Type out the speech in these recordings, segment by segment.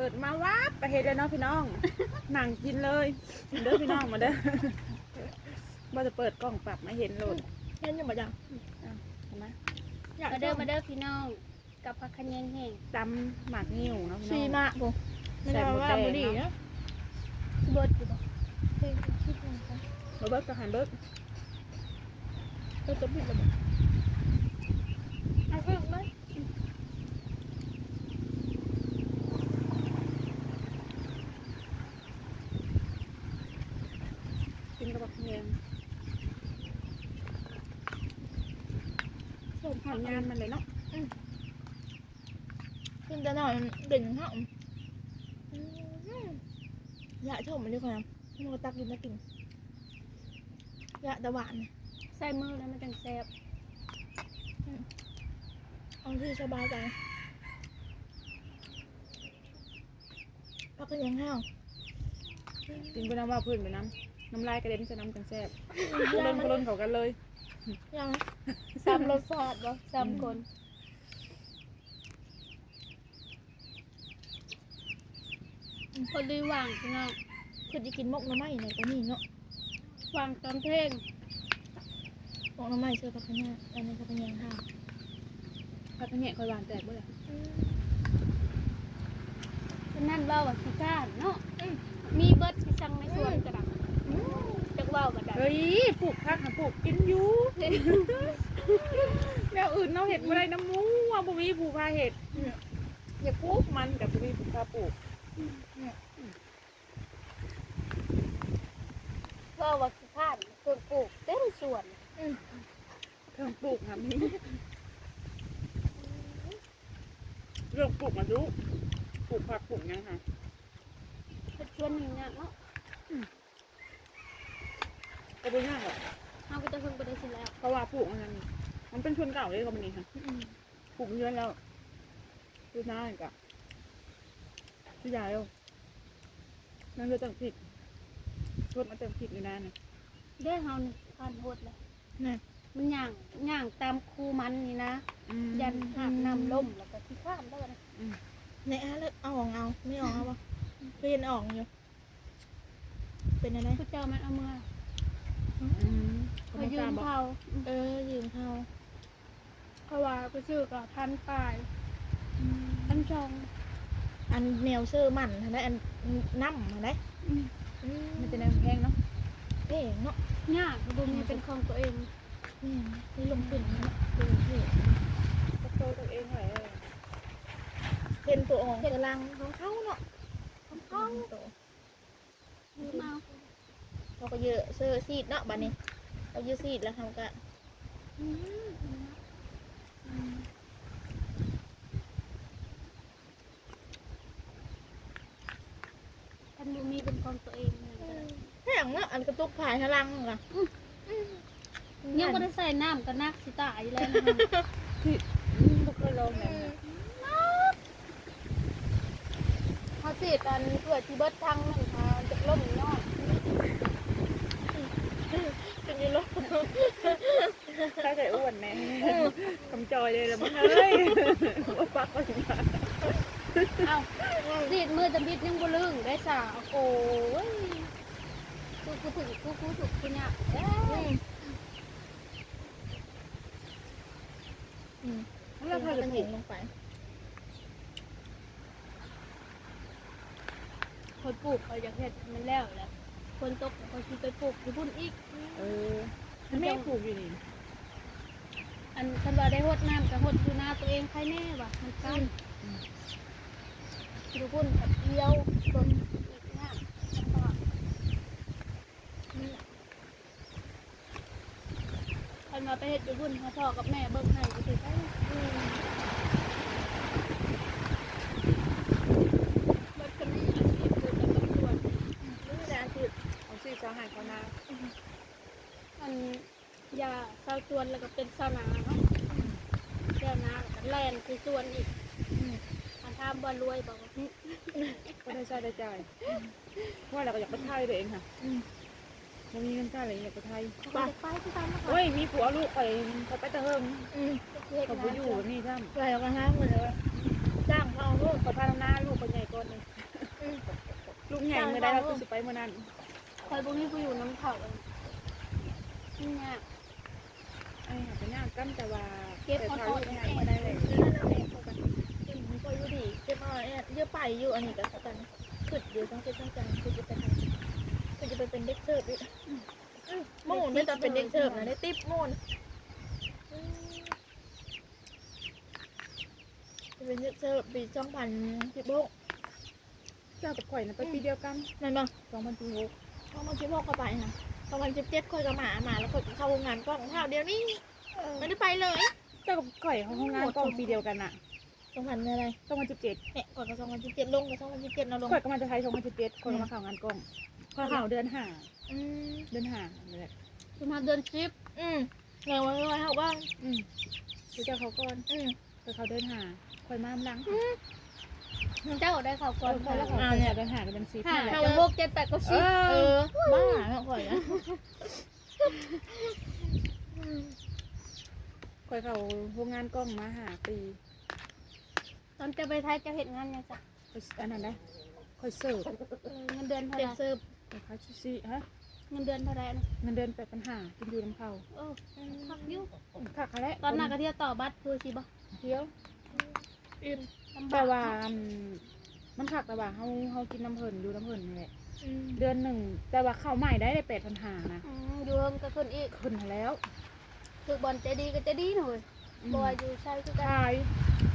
ปิดมาวับไปเฮ็ดเลยเนาะพี่น้อง หนังกินเลยเด้อพี่น้องมาเด้อว่าจะเปิดกล้องปรับมาเห็นโหลดเห็นอยู่บ่จังเห็นไหมอยากมาเด้อมาเด้อพี่น้อง กับผักขะแยงแห้งจำหมากนิ้วเนาะพี่ซีน้องมากบ่ไม่ได้ว่าบ่ดีนะเบิดอยู่บ่เพลงคิดเหมือนกันมาเบิกกับหันเบิกเราจะบิดแล้วบ่เอาเพิ่มไหม กินกับบักเนียง ส่งผ่านงานมันเลยเนาะขึ้นจะนอนเด่นห้องอยากชมมันด้วยกันมันก็ตักกินมากินอยากตะหวานใส่มือแล้วมันจังแซ่บเอาที่สบายใจพักกันยังห้าวกินไปน้ำว่าพื้นไปน้ำน้ำลายกระเด็นใส่น้ำกันแซ่บโคลนโคลนเขากันเลยยัง ซ้ำรสชาติบ่ซ้ำคนพอดีวางพี่น้องคือจะกินมกหน้ำไม้เนี่ยก็นี่เนาะวางตอนเท่งมกหน้ำไม้เชื่อพักกันยังอันนี้พักกันยังห้าวพัดแหน่คอยหวานแตกบ่เลยฉะนั้นเว้าว่าขี้ข้านเนาะมีเบิดสิสั่งในสวนกระดังจักเว้าบ่ได้เฮ้ยปลูกผักหาปลูกกินอยู่ แนวอื่นเราเห็ดอะไรน้ำมูว่าบุมีผูกพาเห็ดอย่าปลูกมันกับบุมีผูกพาปลูกเว้าว่าขี้ข้านเครื่องปลูกเต็มสวนเครื่องปลูกค่ะมีเรื่องปลูกมาดูปลูกผักปลูกหยังค่ะเฮ็ดสวนนี่ยากเนาะก็ไม่ยากหรอกเฮาก็จะเพิ่งไปได้สิแล้วเพราะว่าปลูกมันนั้น มันเป็นชนเก่าเลยก็มันนี่ค่ะปลูกเยอะแล้วดูหน้าอีกอะดูใหญ่แล้วนั่นคือต้องผิดชดมาเต็มผิดอยู่นานเนี่ยได้เฮานี่ผ่านโหดแล้วนี่มันย่างย่างตามคูมันนี่นะยันหากน้ำล่มแล้วก็ที่ข้ามแล้วนะในอาเลิกเอาออกเอาไม่ออกเอาปะเรียนออกอยู่ เป็นอะไรผู้เจ้ามันเอามืออืมเขายืมบอกเขาเออยืมเขา เขาว่า ไปซื้อกับพันปลายพันชองอันแนวเสื้อมันทันได้อันน้ำทันได้อืมอืมมันจะแนวแพงเนาะเท่เนาะยากบุมีเป็นของตัวเองนี่นี่ลงทุนเนาะดูเท่ก็โตตัวเองเลยเป็นตัวออกกำลังของเขาเนาะของเขาตัวยืมเอาเขาก็เยอะเสื้อซีดเนาะบัดนี้เขาเยอะซีดแล้วเขาก็อื พันบุมีเป็นของตัวเองเนี่ยก็ได้แห้งเนาะอันกระตุกผายพลังเหรอยังไม่ได้ใส่น้ำก็นักสิตายแล้วนะคะบุกเคยลงเนี่ยเขาสิตอนเกิดที่เบิดทางนั่นค่ะจะล่มยอดเป็นอยูโรถ้าใส่อ้วนแน่คำจอยเลยละมึงเอ้ยว่าปักก็ถึงมา เอาสิมือจะบิดยังบ่ลึงได้สาโอ้ยกูกูถึงกูกูถูกกูเนี่ยเอ้ยอืมแล้วพอจะมันปเห็ลูนกลงไปคนปลูกเขาอยากเห็ดมันแล้วแหละคนตกเขาคิดไปปลูกที่พุ่นอีกเออแม่ปลูกอยู่นี่อันคันว่าได้หดน้ำกับหดอยู่หน้าตัวเองใครแน่วะมันกัน ดูพุ่นกับเดียวต้นอีกน้ำแล้วก็คันมาไปเห็ดอยู่พุ่นเขาพ่อกับแม่เบิ่งให้ก็ถือไปเบิดกันนี่อาชีพคือแต่กับส่วนนี่แหละคือเอาซี่ซอหายเขานาอันยาเศร้าส่วนแล้วก็เป็นเศร้าหนาเนาะเศร้าหนาแล้วก็แลนคือส่วนอีก อันทามบอลรวยบอกว่าก็ได้ใช้ได้จ่ายเพราะเราก็อยากไปไทยตัวเองค่ะมันมีเงินจ่ายอะไรอยากไปไทยไปไปที่ตามนะคะเฮ้ยมีผัวลูกไปเขาไปตะเฮิงอืมเฮ็ดเขางาไปนอยู่นี่จ้ำไปเอากระห้างหมดเลยจ้างเขาเอาลูกเขาพาทำหน้าลูกคนใหญ่ก่อนเลยใหญ่เมื่อใดเราก็สิไปเมื่อนั้นคอยบุรีไปอยู่น้ำเขาเลยนี่ไงอันนี้เป็นย่างกั้นแต่ว่าเก็บแต่พอเขาตอนใหญ่แก่เมื่อใดเลย มันก็อยู่ดีเจ็บมาเนี่ยเยอะไปอยู่อันนี้ก็กันขึ้นอยู่ต้องเจ็บต้องจังคือจะไปทำคือจะไปเป็นเด็กเสิร์ฟอีกโม่นไม่ต้องเป็นเด็กเสิร์ฟนะได้ติ๊บโม่นจะเป็นเด็กเสิร์ฟปีสองพันสิบหกเจ้ากับข่อยนะไปปีเดียวกันนั่นบ้างสองพันปีหกสองพันสิบหกเข้าไปนะสองพันสิบเจ็ดค่อยกับหมาหมาแล้วก็เข้าโรงงานกล้องเท่าเดียวนี่ไม่ได้ไปเลย เจ้ากับข่อยเขาห้องงานกล้องปีเดียวกันน่ะ องพันอะไรสองพันสิบเจ็ดเนี่ยก่อนกับสองพันสิบเจ็ดลงกับสองพันสิบเจ็ดเราลงข่อยก็มาจะไทยสองพันสิบเจ็ดข่อยก็มาข่าวงานกล้องข่อยข่าวเดือนห้าอืมเดือนห้าเลยจะมาเดินทริปอืมเงาไว้ไว้เขาบ้างอืมดูเจ้าเขาก่อนอืมข่อยเขาเดินห้าข่อยมาหลังเจ้าได้ข่าวก่ก่ออนนข่อยแล้วเขาข่อยเดินห้าก็เป็นสิบห้านี่แหละจะโบกเจ็ดแปดก็เอสิบเอออบ้าไม่ค่อยนะข่อยเขาโรงงานกล้องมาหาปี ตอนจะไปไทยจะเห็นงานยังจ้ะข่อยอันนั้นได้ข่อยเสิร์ฟเออเงินเดือนเท่าไหเป็นร่เซิร์ฟข่อยขายชิซิฮะเงินเดือนเท่าไหร่นะเงินเดือนแปดพันห้ากินอยู่น้ำเขาเออพักอยู่ค่ะค่ะแล้วตอนหน้าก็เที่ยวต่อบัตรคือสิบ่เที่ยว อินลำบกแต่ว่าอันมันขักแต่ว่าเฮาเฮากินน้ำเพิ่นอยู่น้ำเพิ่นนี่แหละอืมเดือนหนึ่งแต่ว่าเข้าวใหม่ได้ได้แปดพันหานะอืมอยู่เฮิมก็ขึ้นอีก ขึ้นมาแล้ว คือบอลใจดีก็ใจดีหน่อย บอยอยู่ใช่คือกันขาย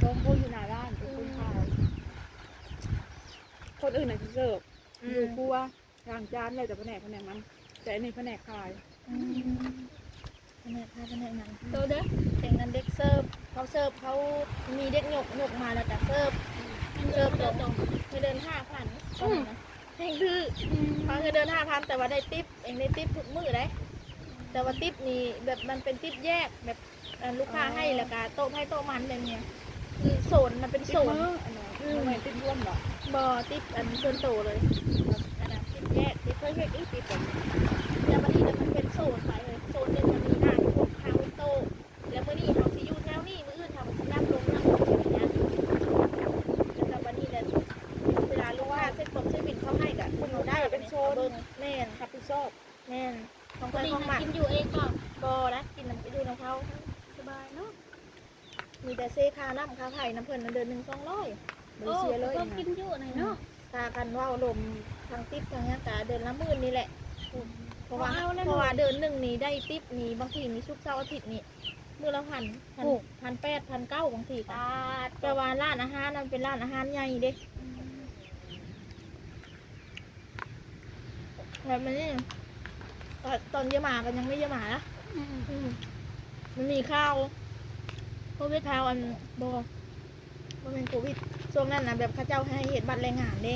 ตรงโพอยู่หน้าร้านเป็นคนขายคนอื่นน่ะสิเสิร์ฟอือยู่มครัวล้างจานเลยแต่แผนกแผนกมันแต่อันนี้แผนกขายอืมแผนกพาแผนกนั้นโตเด้อแต่งนั้นเด็กเซิร์ฟเขาเซิร์ฟเขามีเด็กหยกหยกมาแล้วแต่เซิร์ฟเดินเดินตรงเคยเดินห้าพันแห่งคือเขาเคยเดินห้าพันแต่ว่าได้ติปเองได้ติปทุกมือได้แต่ว่าติปนี่แบบมันเป็นติปแยกแบบเอ่อลูกค้าให้แล้วก็โต๊ะให้โต๊ะมันแบบเนี้ยคือโซนมันเป็นติโซดนมืออันนี้ทำไมติดร่วมเหรอบอติปอันส่วนโตเลยอันนั้นติปแยกติปเคยเห็นอีกติดแบบนี้แล้ววันนี้เนี่ยมันเป็นโซนไปเลยโซนหนึ่งมันมีหน้าที่พวกคาเวนโตแล้วเมื่อนี้เขาสิอยู่แถวนี้มื่ออื่นทำสิน้ำลงน้ำลงอย่างเงี้ยแล้ววันนี้เนี่ยเวลาลูกค้าเซ็ตผมเซ็ตบินเขาให้กับคุณเราได้เป็นโซนเบิ้งแม่นรับผิดชอบแม่นของปใครกติของมันกินอยู่เองก็บอนะกินน้ำไปดูน้ำเขา สบายเนาะ มีแต่เซคาน้ำคาไผ่น้ำเพิ่นน่ะเดือนหนึ่งสองร้อยบริเซียเลยก็นะกินอยู่ไหนเนาะคากันว่าลมทางติปทางเนี้ยกะเดือนละหมื่นนี่แหละเพราะว่าเอาแล้วเพราะว่าเดือนหนึ่งนี่ได้ติปนี่บางทีมีชุกร์เสาร์อาทิตย์นี่มือละพันพันพันแปดพันเก้าบางทีก็ตาดแต่ว่าร้านอาหารมันเป็นร้านอาหารใหญ่เด้แบบนี้ตอนตอนเยอะหมากันยังไม่เยอะหมานะอืมอืมมันมีข้าว โควิดข้าวอันบอมันเป็นโควิดช่วงนั้นนะแบบเข้าเจ้าให้เห็นบัตรแรงงานเด้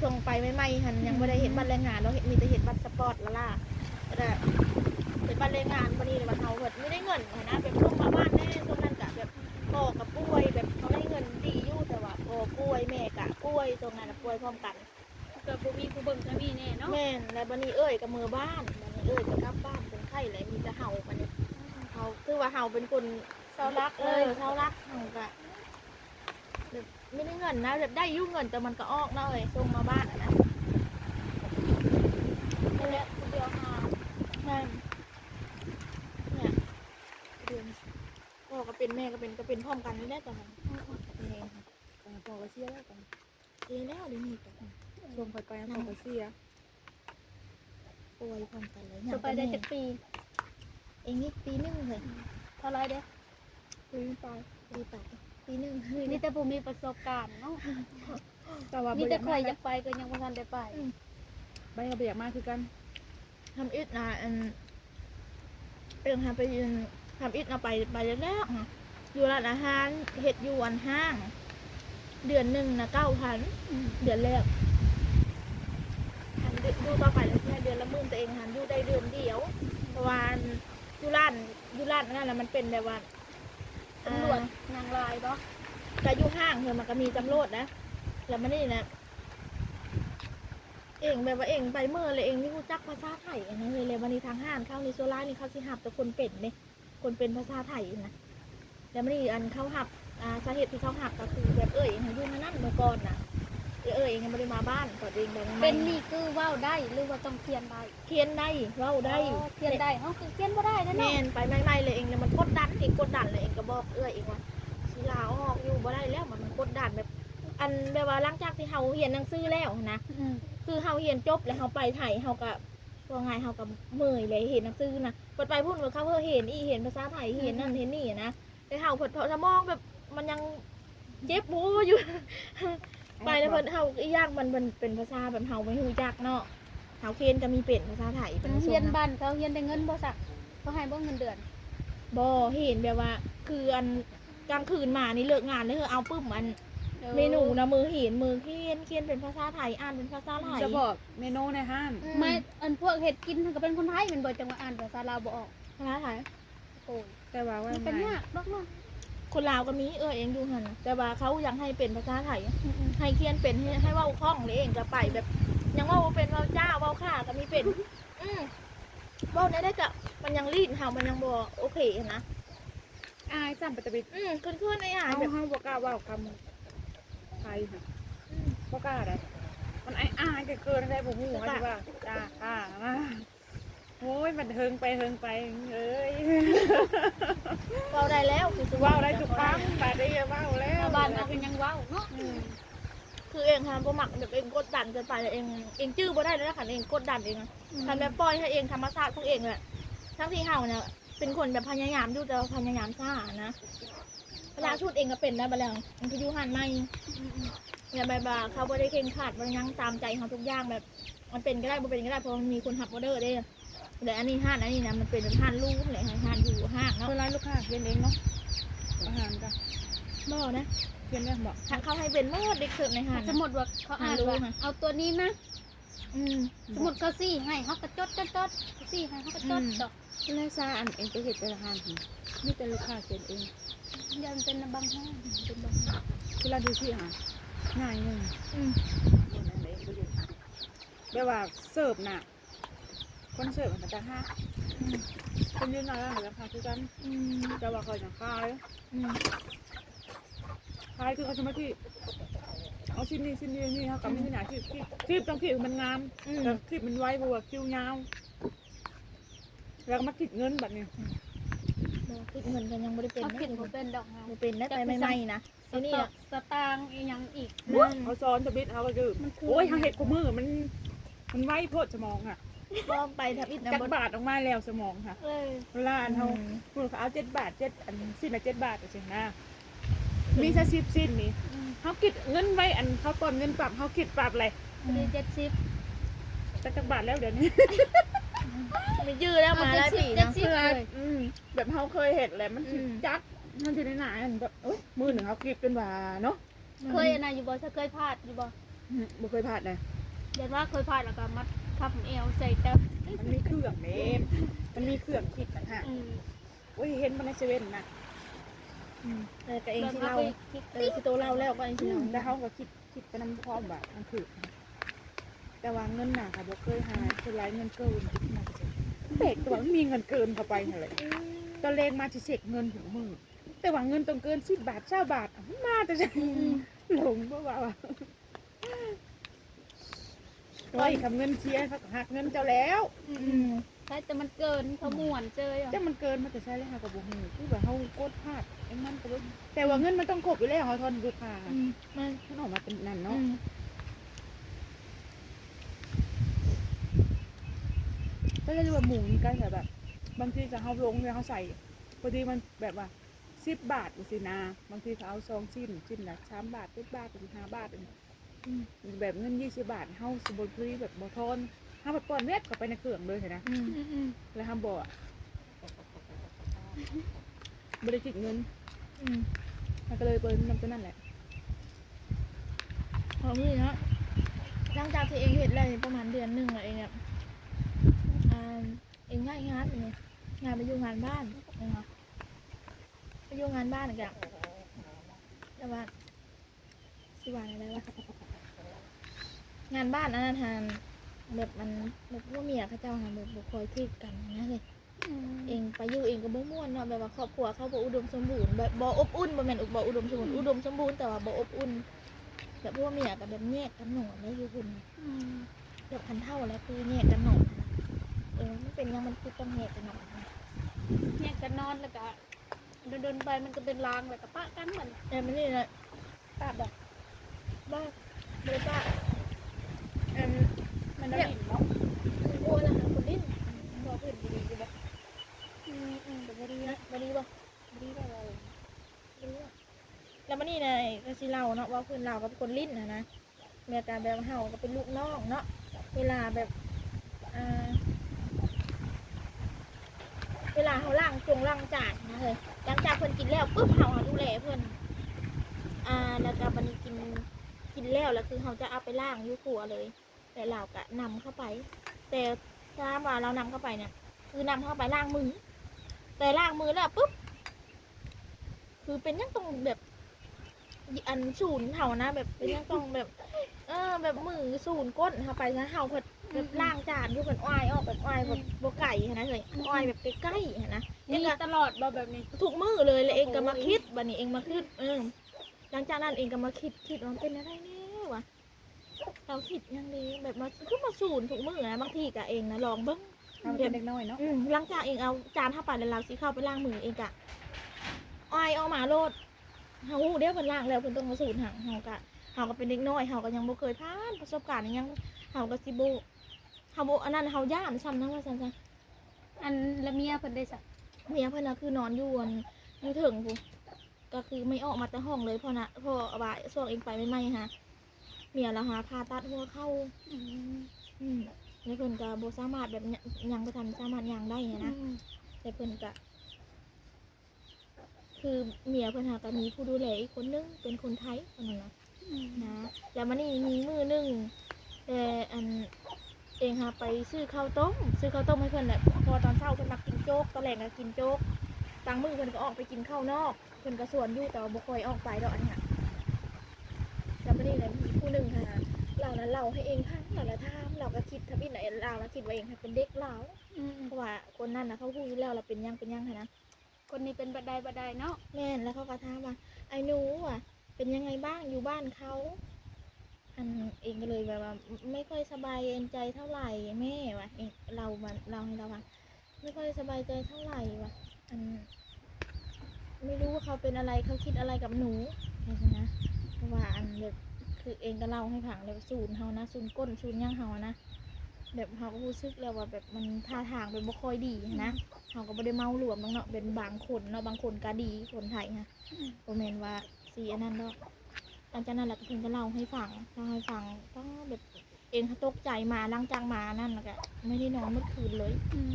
ช่วงไปไม่ไม่ๆหันยังไม่ได้เห็นบัตรแรงงานเราเห็นมีแต่เห็นบัตรสปอร์ตละล่ะแต่เห็นบัตรแรงงานพอดีเลยบัตรเฮาเกิดไม่ได้เงินหั้นนะแบบช่วงมาบ้านแน่ช่วงนั้นกะแบบพ่อกับป่วยแบบเขาได้เงินดีอยู่แต่ว่าพ่อป่วยแม่กะป่วยช่วงนั้นน่ะป่วยพร้อมกันเกิดบ่มีผู้เบิ่งจะมีแน่เนาะแม่นแล้วบันนี้เอ้ยกับมือบ้านบันนี้เอ้ยจะกลับบ้านเป็นไข้เลยมีแต่เห่าบันนี้เห่าคือว่าเห่าเป็นคน เศร้ารักเลยเศร้ารักเห่ากะแบบไม่ได้เงินนะแบบได้อยุ่งเงินแต่มันก็ออกเนาะเอ้ยส่งมาบ้านอะนะนั่นแหละคนเดียวหาใช่เนี่ยเดือนพ่อก็เป็นแม่ก็เป็นก็เป็นพร้อมกันนี่แหละตอนนั้นเป็นเองค่ะเออพอก็เสียแล้วกันเจ๊แล้วเดี๋ยวนี้กันช่วงคอยไปพอก็เสียป่วยพร้อมกันเลยจะไปได้จักปี เองนี่ปีหนึงเลยเท่าไรเด้อ ปีไปปีไปปีหนึงมีแต่ผู้มีประสบการณ์เนาะแต่ว่ามีบ่อแต่ยากใครมาอยากไปก็ยังบ่ทันได้ไปใบเขาบ่อยากมาคือกันทำอิดนะอันเอิงทำไปยืนทำอิดเอาไปไปแล้วๆอะอยู่ร้านอาหารเห็ดอยู่อันห้าง เดือนหนึ่งนะเก้าพันเดือนแรกหันดูต่อไปแล้วแค่เดือนละหมื่นตัวเองหันอยู่ได้เดือนเดียวเพราะว่าอยู่ร้านอยู่ร้านนั่นแหละมันเป็นแบบว่า ตำรวจนางลายบ่แต่อยู่ห้างเธอมันก็มีตำรวจนะแล้วมันนี่นะเองแบบว่าเองไปเมื่อเลยเองนี่รู้จักภาษาไทยอันนั้นเลยเลยวันนี้ทางห้างเข้าในโซล่านี่เขาสิหับแต่คนเป็นเนี่ยคนเป็นภาษาไทยนะแล้วมันนี่อันเขาหับอ่าสาเหตุที่เขาหับก็คือแบบเอ้ยให้อยู่ในนั่นเมื่อก่อนนะ เอ้เออเองยังไม่ได้มาบ้านตอนเองแบบเป็นนี่คือเว้าได้หรือว่าต้องเขียนได้เขียนได้เว้าได้อ๋อเขียนได้เฮาคือเขียนบ่ได้นะแม่เนาะนไปไม่ไม่เลยเองเลยมันกดดันเองกดดันเลยเองก็บอกเอื้อเองว่าสิลาออกอยู่บ่ได้แล้วมันมันกดดันแบบ อันแบบว่าหลังจากที่เฮาเรียนหนังสือแล้วนะ อืมคือเฮาเรียนจบแล้วเฮาไปไทยเฮาก็ว่าไงเฮาก็เมื่อยเลยเห็นหนังสือนะเปิดไปพูดว่าเขาเพิ่เห็นอีเห็นภาษาไทยเห็นนั่นเห็นนี่นะแต่เฮาเพิ่นเพาะสมองแบบมันยังเจ็บหูอยู่ ไปแล้วเพิ่นเฮาอีกอย่างมันมันเป็นภาษาแบบเฮาไม่รู้จักเนาะเฮาเคนก็มีเป็นภาษาไทยเป็นเฮียนนะบ้านเขาเฮียนได้เงินบ่สักเขาให้บ่เงินเดือนบ่เห็นแบบว่า คืออันกลางคืนมานี่เลิกงานเลยเอาปึ้มอันเมนูนะมือเห็นมือเขียนเขียนเป็นภาษาไทยอ่านเป็นภาษาไทยจะบอกเมนูในห้างอืไม่อันพวกเฮ็ดกินก็เป็นคนไทยแมันบ่จังว่าอ่านภาษาลาวบ่ออกภาษาไทยโอ้ยแต่ว่าว่ามันเป็นไงยากดอกเนาะ คนลาวก็มีเออเองอยู่หันน่ะแต่ว่าเขาอยากให้เป็นภาษาไทยอืมให้เขียนเป็นให้ให้เว้าคล่องเลยเองก็ไปแบบ ยังเว่าบ่เป็นเว้าจ้าเว้าข่าก็มีเป็น อืมเว้าได้ได้ก็มันยังรีดเฮามันยังบ่โอเคนะอายซ้ำปฏิบิดอืมขึ้นขึ้นในอ่าเอานแบบเฮาบ่กล้าเว้าคำไทยค่ะอืมบ่กล้าได้มันอายอายเกินได้บ่ฮู้ว่าสิว่าจ้าอ่ามา โอ้ยมันเฮิงไปเฮิงไปเอ้ยเว้าได้แล้วคือสิเว้าได้ทุกครั้งบาดนี้เว้าแล้วชาวบ้านเอาเป็นยังเว้าเนาะอืมคือเองค่ะบ่มักแบบเองกดดันเกินไปแล้วเองเองจื้อบ่ได้เลยนะคันเองกดดันเองอะคันแบบปล่อยให้เองธรรมชาติของเองแหละทั้งที่เฮาเนี่ยเป็นคนแบบพยายามอยู่แต่ว่าพยายามซ่านะเวลาชุดเองก็เป็นได้บางอย่างมันก็อยู่หันไม่เนี่ยแบบว่าเขาบ่ได้เข่งขาดมันยังตามใจเขาทุกอย่างแบบ มันเป็นก็ได้บ่เป็นก็ได้เพราะมันมีคนหับออเดอร์เด้ แต่อันนี้ห้านอันนี้นะมันเป็นแบบห้านลูกเลยห้านอยู่ห้างเนาะคนร้ายลูกค้าเขียนเองเนาะอาหารจ้ะบ่นะเขียนได้บอกถ้าเขาให้เป็นเมื่อเด็กเสิร์ฟในห้านสมมุติว่าเขาอ่านว่าหารู้นะเอาตัวนี้นะอืมสมมุติเขาซี่ให้เขาก็จดจดจดซี่ให้เขาก็จดอืมดอกเลขซาอันเองไปเห็ดแต่ละห้างหั่นมีแต่ลูกค้าเขียนเองยันเป็นบางห้องเป็นบางห้างเวลาดูที่หาง่ายหนึ่งอืมแบบว่าเสิร์ฟน่ะ คนเสิร์ฟมันจะห้าคนยืนนอนแล้วเหมือนกันค่ะคือกันอืมจะว่าเขาจะขายอืมขายคือเขาจะมาที่เอาชิ้นนี้ชิ้นนี้นี่เขากำไม่ที่ไหนที่ที่ที่ต้องที่มันงามอืมแต่ที่มันไว้บัวคิ้วยาวแล้วก็มาคิดเงินแบบนี้บ่คิดเงินกันยังบ่ได้เป็นเขานะคิดว่าเป็นดอกเงาบ่เป็นได้ไปใหม่ๆนะสทีนี้ตาอะงค์สตางค์อีหยังอีกนั่นเขาซ้อนจะบิดเขาก็ดื้อมันคือโอ้ยทางเห็ดกูมือมัน มันไว้โพดสมองค่ะ ลองไปทับอิดนะจักบ่บาทออกมาแล้วสมองค่ะเอ้ยเวลาอันเขาพูดเขาเอาเจ็ดบาทเจ็ดอันสิ้นละเจ็ดบาทเฉยนะมีแค่สิบสิ้นนี่เขาคิดเงินไว้อันเขาก่อนเงินปรับเขาคิดปรับอะไรดีเจ็ดสิบจักจักบาทแล้วเดี๋ยวนี้ มันยื้อแล้วมาหลายปีเจ็ดเนาะสิบเลย อืมแบบเขาเคยเห็นแหละมันสิอืม จักมันจะได้หนาอันแบบเอ้ยมือหนึ่งเขาคิดเป็นว่าเนาะเคยอันไหนอยู่บ่ถ้าเคยพลาดอยู่บ่อืมบ่เคยพลาดเลย เดี๋ยวว่าเคยพลาดแล้วก็มัดทับเอวใส่เต็มมันมีเครื่องเนมมันมีเครื่องคิดต่างหากอืมโอ้ยเห็นมันในเซเว่นนะอืมเออแต่เองที่เราเราไปคิดเออที่โตเราแล้วก็เองที่เราแล้วเขาก็คิดคิดไปน้ำพร้อมว่ามันคือแต่ว่าเงินหนาค่ะบ่เคยหาคือไรเงินเกินคิดมาจะเบรกตัวมันมีเงินเกินเข้าไปอะไรตอนเลงมาจะเสกเงินถึงมือแต่ว่าเงินต้องเกินสิบบาทเช้าบาทอะมาแต่จะหลงเพราะว่าว่า โอ้ยคำเงินเชียร์เขาก็หักเงินเจ้าแล้วอืมใช่แต่มันเกินเขาม่วนเจออะแต่มันเกินมาแต่ใช่เลยค่ะกับบุหูคือแบบเขาโคตรพลาดไอ้มันก็บ่แต่ว่าเงินมันต้องครบอยู่แล้วเขาทอนลูกค้าอืมมันมันออกมาเป็นนั่นอืเนาะมก็เลยเรียกว่าหมูนี่ก็จะแบบ บางทีจะเขาลงเนี่ยเขาใส่พอดีมันแบบว่าสิบบาทอุสินา บางทีเขาเอาซองชิ้นชิ้นละสามบาทเจ็ดบาทถึงห้าบาทอืม แบบเงินยี่สิบบาทเขาสมบูรณ์พรีแบบบอทอนห้าบาทก่อนเวทเข้าไปในเครื่องเลยเห็นนะอืมอืมแล้วห้ามบอกบริจิตเงินอืมมันก็เลยเปิดนำตัวนั่นแหละพอมีเนาะหลังจากที่เองเห็นอะไรประมาณเดือนหนึ่งอะเองเนี่ยอ่าเองง่ายงานไปเนี่ยงานไปอยู่งานบ้านนะคะไปอยู่งานบ้านอีกอะแต่ว่าสิวาอะไรวะ งานบ้านอันนั้นทานแบบมันแบบว่าเมียเขาเจ้าหาแบบบ่คอยทิดกันนะเลยอืมเองไปอยู่เองก็บ่ม่วนเนาะแบบว่าครอบครัวเขาบ่อุดมสมบูรณ์แบบบ่อบอุ่นบ่แม่นบ่อุดมสมบูรณ์อุดมสมบูรณ์แต่ว่าบ่อบอุ่นแบบพวกเมียกับแบบแยกกันนอนแล้วอยู่คุณอืมแบบคันเท่าแล้วคือแยกกันนอนนะเออมันเป็นยังมันคือต้องแยกกันนอนนะเนี่ยก็นอนแล้วก็เดินๆไปมันก็เป็นรางแล้วก็ปะกันเหมือนแต่มันนี่นะป้าบอกบ้าเบอร์ป้าเอ็ม มันได้ยินเนาะ โอ้ละค่ะคุณลิ้นบอกเพื่อนดีๆดีบ่ อืมอืมแต่บ่ดี นะ นะ มาดีบ่ บ่ดีได้เลย ดีบ่แล้วมันนี่นะก็ สิเล่าเนาะว่าเพื่อนเราก็เป็นคนลิ้นนะนะมีอการแบบเฮาก็เป็นลูกน้องเนาะเวลาแบบอ่าเวลาเขาล้างจงล้างจานนะเฮ้ยหลังจากเพิ่นกินแล้วปุ๊บเฮาอะดูแลเพิ่นอ่าแล้วก็บัดนี้กินกินแล้วแล้วคือเขาจะเอาไปล้างอยู่ครัวเลย แต่เราก็นำเข้าไป แต่ถ้าว่าเรานำเข้าไปเนี่ยคือนำเข้าไปล้างมือแต่ล้างมือแล้วปุ๊บคือเป็นยังต้องแบบ อันศูนย์เห่านะ แบบเป็นยังต้องแบบ เออ แบบมือศูนย์ก้นเข้าไปนะเห่าเพิ่นแบบล้างจานอยู่เพิ่นอ้อยออกแบบอ้อยแบบโบไก่หั้นนะเลยอ้อยแบบใกล้ๆหั้นนะนี่เองก็ตลอดบ่แบบนี้ถูกมือเลยแล้วเองก็มาโอ้ยคิดบัดนี้เองมาคิดเออหลังจากนั้นเองก็มาคิดคิดว่ามันเป็นอะไรแน่วะเราคิดยังดีแบบมาคือมาศูนย์ถูกมือนะบางทีก็เองนะลองเบิ้งทำเป็นเด็กน้อยเนาะ อืมหลังจากเองเอาจานเข้าไปแล้วเราสิเข้าไปล้างมือเองกะออยเอามาโลด เฮาหูเดี๋ยวเพิ่นล้างแล้วเพิ่นต้องมาสูตรหังเฮากะเฮาก็เป็นเด็กน้อยเฮาก็ยังบ่เคยผ่านประสบการณ์อิหยังเฮาก็สิบ่เฮาบ่อันนั้นเฮาย่านซ้ำนะว่าซั่นซะอันละเมียเพิ่นได้สักเมียเพิ่นน่ะคือนอนอยู่อันอยู่ถึงพู้นก็คือไม่ออกมาแต่ห้องเลยเพราะน่ะเพราะว่าช่วงเองไปใหม่ๆฮะเมียละหาผ่าตัดหัวเข้าอืมอืมแล้วเพิ่นก็บ่สามารถแบบยังบ่ทันสามารถยังได้หั้นนะอืมแต่เพิ่นกะ คือเมียเพิ่นหาก็มีผู้ดูแลอีกคนนึงเป็นคนไทยคนนึงนะอืมนะ แล้วมันนี่มีมือหนึงแต่อันเองหาไปซื้อข้าวต้มซื้อข้าวต้มให้เพิ่นแหละพอตอนเช้าเพิ่นมากินโจ๊กตอนแรกก็กินโจ๊กบางมื้อเพิ่นก็ออกไปกินข้าวนอกเพิ่นก็สวนอยู่แต่ว่าบ่ค่อยออกไปดอกอันนี้ค่ะแล้วมันนี่เลยมีผู้หนึงค่ะเรานั้นเล่าให้เองพังเราละถามเราก็คิดถ้าพี่ไหนเราละคิดว่าเองเป็นเด็กลาวอืมเพราะว่าคนนั้นนะเขาพูดอยู่แล้วเราเป็นหยังเป็นหยังค่ะนะ คนนี้เป็นบัดใดบัดใดเนาะแม่นแล้วเขาก็ถามว่าไอ้หนูอะ เป็นยังไงบ้างอยู่บ้านเขาอันเองก็เลยแบบว่าไม่ค่อยสบายใจเท่าไหร่แม่วะเองเรามาเราให้เราว่าไม่ค่อยสบายใจเท่าไหร่วะอัน ไม่รู้ว่าเขาเป็นอะไรเขาคิดอะไรกับหนูอะไรนะเพราะว่าอันแบบคือเองก็เล่าให้ผังเลยว่าศูนย์เฮานะศูนย์ก้นศูนย์ย่างเฮานะ แบบเขาก็รู้สึกแล้วว่าแบบมันท่าทางเป็นบ่ค่อยดีนะเขาก็ไม่ได้เมารวมบางเนาะเป็นบางคนเนาะบางคนก็ดีคนไทยฮะอืมโอเมนว่าสีอันนั้นเนาะหลังจากนั้นแหละก็เพิ่นก็เล่าให้ฟังเล่าให้ฟังก็แบบเองเขาตกใจมาหลังจากมานั่นแล้วก็ไม่ได้นอนเมื่อคืนเลยอืม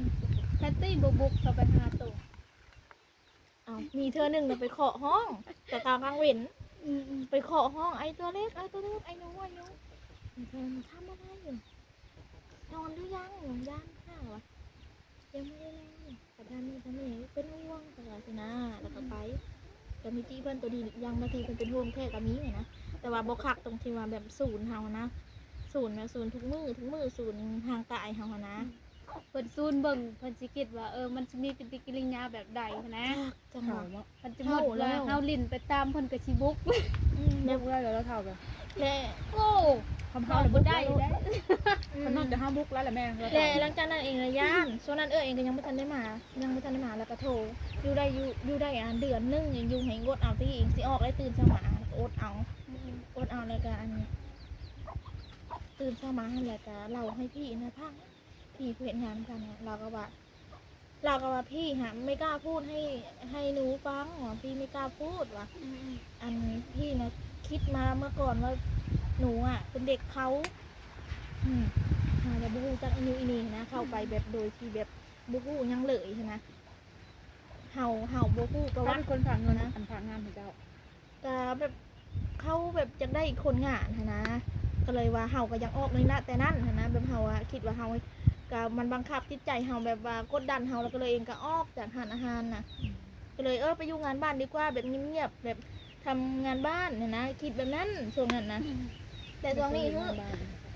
แพตตี้บุบุกเข้าไปหาตัวเอามีเธอหนึ่งน่ะไปเคาะห้องแต่กลางกลางเว้นอืมอืมไปเคาะห้องไอ้ตัวเล็กไอ้ตัวเล็กไอ้หนูไอ้หนูเธอทำอะไรอยู่ นอนหรือยังหนูย่านข้าวะยังไม่ได้เล่นแต่ท่านนี่ท่านนี่เป็นห่วงแต่ว่าสินะแล้วก็ไปก็มีที่เพื่อนตัวดียังบางทีมันเป็นห่วงแท้ก็มีไงนะแต่ว่าบกคักตรงที่ว่าแบบศูนย์เฮานะศูนย์แบบศูนย์ทุกมือทุกมือศูนย์ทางกายเฮานะ เพิ่นซูนเบิ่งเพิ่นสิคิดว่าเออมันสิมีปฏิกิริยาแบบใดนะจังหเท่าวะเนาะเพิ่นจะหมดว่าเฮาลิ้นไปตามเพิ่นก็สิบุกอืมเรีแล้ยวกได้แล้วเท่ากันและโอ้ทำเฮาเท่าบ่ได้ได้คนนอนจะห้ามบุกแล้วแหละแม่เราและหลังจากนั้นเองระยานส่วนนั้นเออเองก็ยังไม่ทันได้มา ยังไม่ทันได้มาแล้วก็โทรอยู่ได้อยู่อยู่ได้อะเดือนหนึงยังอยู่ให้งดเอาที่เองสิออกได้ตื่นเช้ามาอดเอาอดเอาแล้วก็อันนี้ตื่นเช้ามาให้แล้วก็เล่าให้พี่นะพัง พี่เพื่อนงานกันเนี่ยเราก็ว่าเราก็ว่าพี่ฮะไม่กล้าพูดให้ให้หนูฟังว่าพี่ไม่กล้าพูดว่ะอืมอันพี่นะคิดมาเมื่อก่อนว่าหนูอะ เป็นเด็กเขาอืมหาแล้วบูฮูจักอินิวอินีนะเข้าไปแบบโดยที่แบบบูฮูยังเหลยใช่ไหมเห่าเห่าบูฮูประเขาวัเป็ตินคนฝากเงินอันฝากงานของเจ้าก็แบบเขาแบบจะได้คนงานหั้นนะก็เลยว่าเห่าก็ยังออกเลยนะแต่นั่นหั้นนะแบบเห่าอะคิดว่าเห่า ก็มันบังคับจิตใจเห่าแบบว่ากดดันเห่าแล้วก็เลยเองก็ออกจากหานอาหารน่ะก็เลยเออไปอยู่งานบ้านดีกว่า แบบเงียบๆแบบทำงานบ้านเนี่ยนะคิดแบบนั้นช่วงนั้นนะอืมแต่ช่วงนี้คือ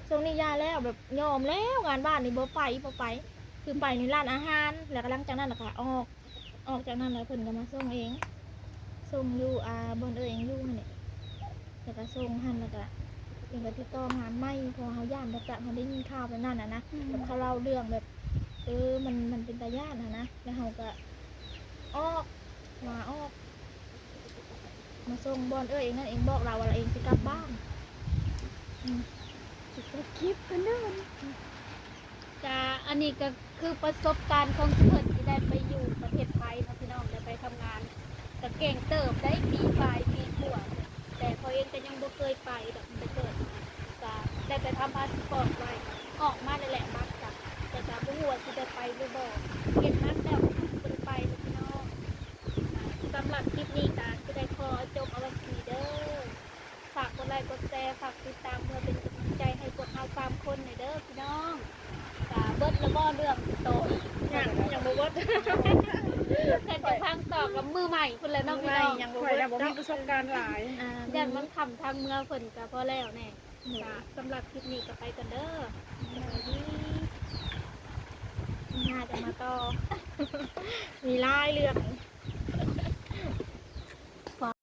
ช่วงนี้ยาแล้วแบบยอมแล้วงานบ้านนี่บ่ไปบ่ไป คือไปในร้านอาหาร แล้วก็หลังจากนั้นล่ะค่ะออกออกจากนั้นแล้วเพิ่นก็มาส่งเองส่งอยู่อ่าบนเออเองอยู่หั่นแหละแล้วก็ส่งหั่นแล้วก็ เองก็ติดต่องานไม่เพอเขาย่านแบบจะเขาได้ยินข่าวแบบนั้นนะนะแบบเขาเล่าเรื่องแบบ เออมันมันเป็นตาย่านนะนะแล้วเขาก็ออกมาออก มาส่งบอลเอ้ยเองนั่นเองบอกเราว่าเราเองจะกลับบ้านสิไปคลิปกันเด้อจะอันนี้ก็คือประสบการณ์ของเพื่อนที่ได้ไปอยู่ประเทศไทยเนาะพี่น้องได้ไปทำงานก็เก่งเติบได้ปีปลายปีกว่า แต่พอเองก็ยังบ่เคยไปดอกไปเกิดก็ได้ไปทำพาสปอร์ตไว้ออกมาเลยแหละมักจ้ะแต่จะบ่ฮู้ว่าสิได้ไปหรือบ่เก็บนักแล้วบ่ได้ไปพี่น้องสำหรับคลิปนี้ก็สิได้ขอจบเอาไว้ที่เด้อฝากกดไลค์กดแชร์ฝากติดตามเพื่อเป็นกำลังใจให้พวกเราสามคนหน่อยเด้อพี่น้อง เบิดแล้วบ่เรื่องโตอย่างอย่างบอกว่าแต่จะพังต่อกับมือใหม่คนละน้องพี่ไม่น้องยังบอกข่อยว่าน่ะบ่มีประสบการณ์หลายอ่ายันมันทำทางเมืองเพิ่นก็พอแล้วแน่กาสำหรับคลิปนี้ก็ไปกันเด้อสวัสดีน่าจะมาต่อมีไล่เรื่อง